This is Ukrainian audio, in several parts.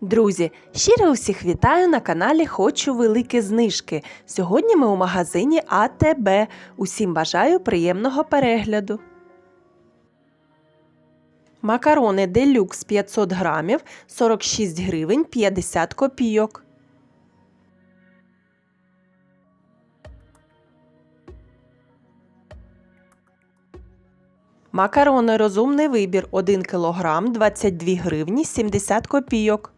Друзі, щиро усіх вітаю на каналі Хочу великі знижки. Сьогодні ми у магазині АТБ. Усім бажаю приємного перегляду. Макарони Делюкс 500 грамів 46 гривень 50 копійок. Макарони розумний вибір 1 кг 22 гривні 70 копійок.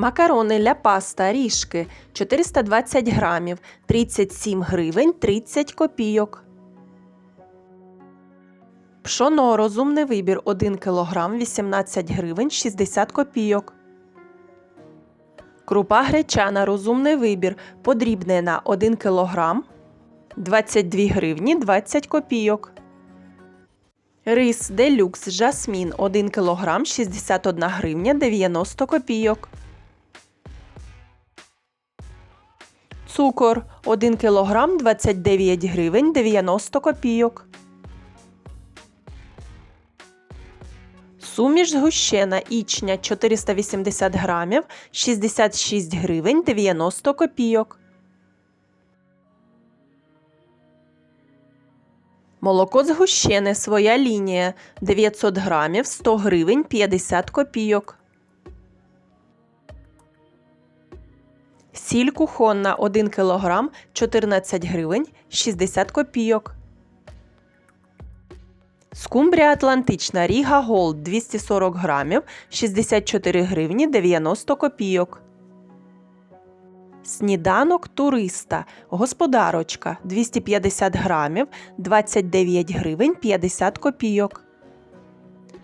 Макарони ля паста ріжки 420 грамів 37 гривень 30 копійок. Пшоно розумний вибір 1 кг 18 гривень 60 копійок. Крупа гречана розумний вибір подрібнена 1 кг 22 гривні 20 копійок. Рис делюкс жасмін 1 кг 61 гривня 90 копійок. Цукор 1 кг 29 гривень 90 копійок. Суміш згущена ічня 480 грамів 66 гривень 90 копійок. Молоко згущене своя лінія 900 грамів 100 гривень 50 копійок. Сіль кухонна 1 кг 14 гривень 60 копійок. Скумбрія Атлантична Ріга Голд 240 грамів 64 гривні 90 копійок. Сніданок туриста. Господарочка 250 грамів 29 гривень 50 копійок.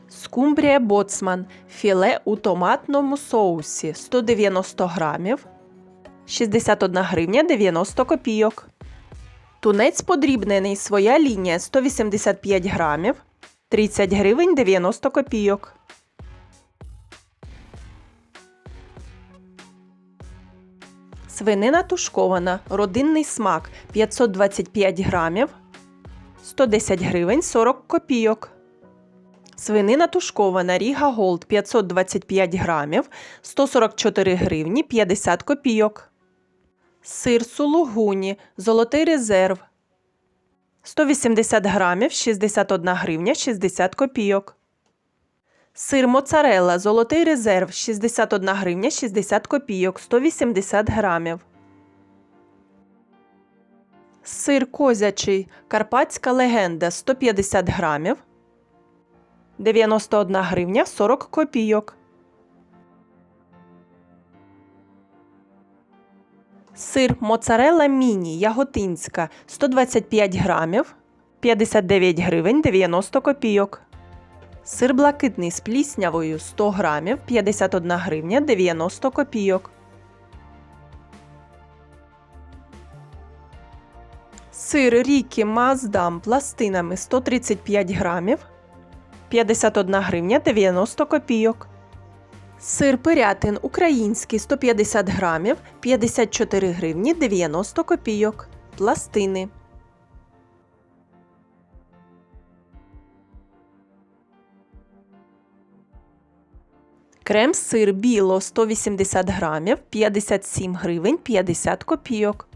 Скумбрія боцман. Філе у томатному соусі 190 грамів 61 гривня 90 копійок. Тунець подрібнений своя лінія 185 грамів 30 гривень 90 копійок. Свинина тушкована, родинний смак 525 грамів 110 гривень 40 копійок. Свинина тушкована Ріга Голд 525 грамів 144 гривні 50 копійок. Сир сулугуні Золотий резерв 180 грамів 61 гривня 60 копійок. Сир моцарелла Золотий резерв 61 гривня 60 копійок 180 грамів. Сир козячий Карпатська легенда 150 грамів 91 гривня 40 копійок. Сир моцарелла міні яготинська 125 грамів 59 гривень 90 копійок. Сир блакитний з пліснявою 100 грамів 51 гривня 90 копійок. Сир Рікі Маздам пластинами 135 грамів 51 гривня 90 копійок. Сир пирятин український 150 грамів 54 гривні 90 копійок. Пластини. Крем-сир біло 180 грамів 57 гривень 50 копійок.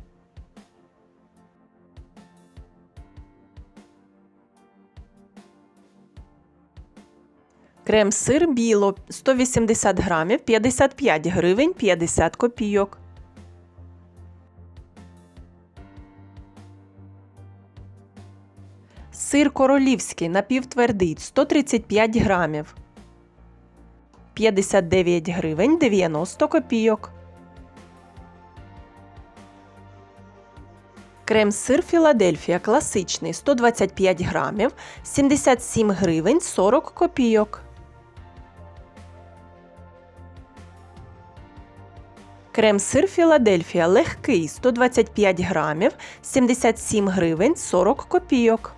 Крем-сир біло 180 грамів 55 гривень 50 копійок. Сир королівський напівтвердий 135 грамів 59 гривень 90 копійок. Крем-сир Філадельфія класичний 125 грамів 77 гривень 40 копійок. Крем-сир Філадельфія легкий 125 грамів 77 гривень 40 копійок.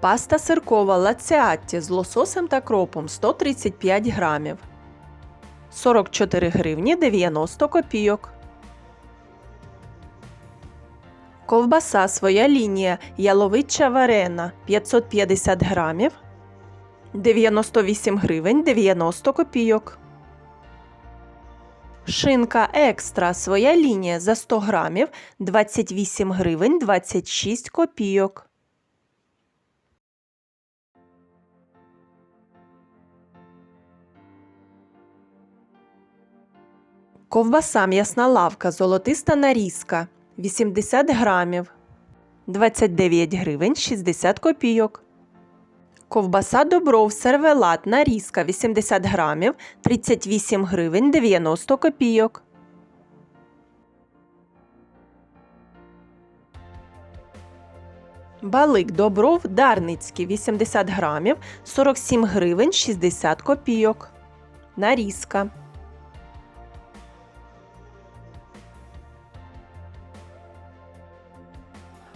Паста сиркова лаціатті з лососем та кропом 135 грамів 44 гривні 90 копійок. Ковбаса своя лінія яловича варена 550 грамів 98 гривень 90 копійок. Шинка екстра своя лінія за 100 грамів 28 гривень 26 копійок. Ковбаса м'ясна лавка золотиста нарізка 80 грамів 29 гривень 60 копійок. Ковбаса Добров сервелат нарізка 80 грамів 38 гривень 90 копійок. Балик Добров Дарницький 80 грамів 47 гривень 60 копійок. Нарізка.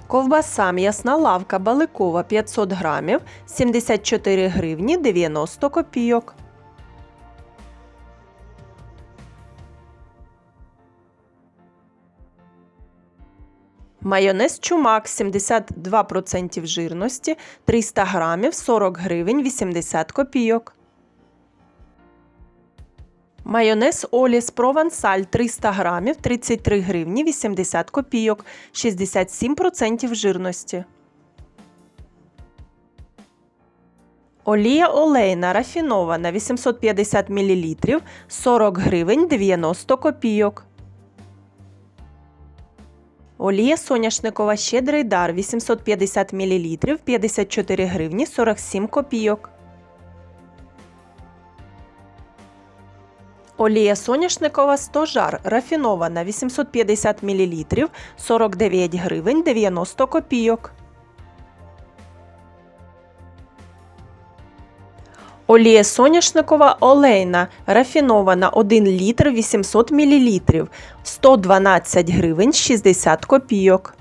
Ковбаса м'ясна лавка Баликова 500 грамів 74 гривні 90 копійок. Майонез чумак 72% жирності 300 грамів 40 гривень 80 копійок. Майонез Оліс Провансаль 300 грамів 33 гривні 80 копійок 67% жирності. Олія олейна рафінована 850 мл 40 гривень 90 копійок. Олія соняшникова щедрий дар 850 мл 54 гривні 47 копійок. Олія соняшникова 100 жар рафінована 850 мл 49 гривень 90 копійок. Олія соняшникова олейна рафінована 1 літр 800 мл 112 гривень 60 копійок.